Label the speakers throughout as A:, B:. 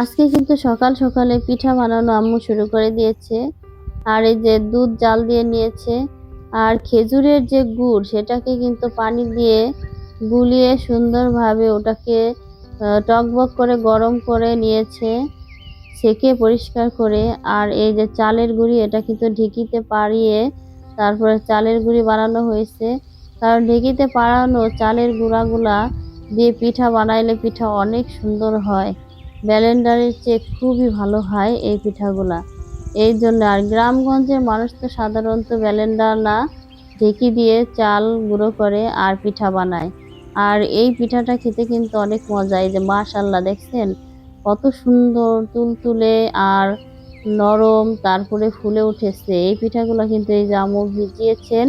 A: আজকে কিন্তু সকাল সকালে পিঠা বানানো আম্মু শুরু করে দিয়েছে। আর এই যে দুধ জাল দিয়ে নিয়েছে, আর খেজুরের যে গুড়, সেটাকে কিন্তু পানি দিয়ে গুলিয়ে সুন্দরভাবে ওটাকে টকবক করে, গরম করে নিয়েছে, সেকে পরিষ্কার করে। আর এই যে চালের গুঁড়ি, এটা কিন্তু ঢেকিতে পাড়িয়ে তারপরে চালের গুঁড়ি বানানো হয়েছে। কারণ ঢেকিতে পাড়ানো চালের গুঁড়াগুলা দিয়ে পিঠা বানাইলে পিঠা অনেক সুন্দর হয়। ব্যালেন্ডারের চেয়ে খুবই ভালো হয় এই পিঠাগুলা। এই জন্য আর গ্রামগঞ্জের মানুষ তো সাধারণত ব্যালেন্ডার না, ঢেকি দিয়ে চাল গুঁড়ো করে আর পিঠা বানায়। আর এই পিঠাটা খেতে কিন্তু অনেক মজা, এই যে মাশাল্লাহ দেখছেন? কত সুন্দর তুলতুলে আর নরম তারপরে ফুলে উঠেছে। এই পিঠাগুলো কিন্তু এই যে আম্মু ভিজিয়েছেন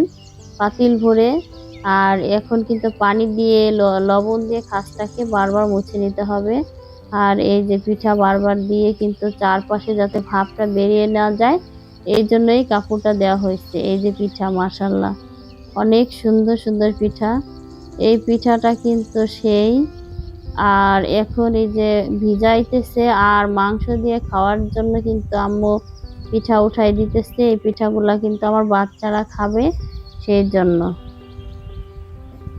A: পাতিল ভরে, আর এখন কিন্তু পানি দিয়ে লবণ দিয়ে খাসটাকে বারবার মুছে নিতে হবে। আর এই যে পিঠা বারবার দিয়ে কিন্তু চারপাশে যাতে ভাবটা বেরিয়ে না যায়, এই জন্যই কাপড়টা দেওয়া হয়েছে। এই যে পিঠা মাসাল্লাহ অনেক সুন্দর সুন্দর পিঠা। এই পিঠাটা কিন্তু সেই। আর এখন এই যে ভিজাইতেছে আর মাংস দিয়ে খাওয়ার জন্য কিন্তু আম্মু পিঠা উঠাই দিতেছে। এই পিঠাগুলা কিন্তু আমার বাচ্চারা খাবে সেই জন্য।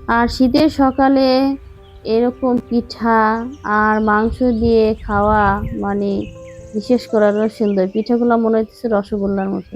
A: আর শীতের সকালে এরকম পিঠা আর মাংস দিয়ে খাওয়া মানে বিশেষ করে আরও সুন্দর। পিঠাগুলো মনে হচ্ছে রসগোল্লার মতো।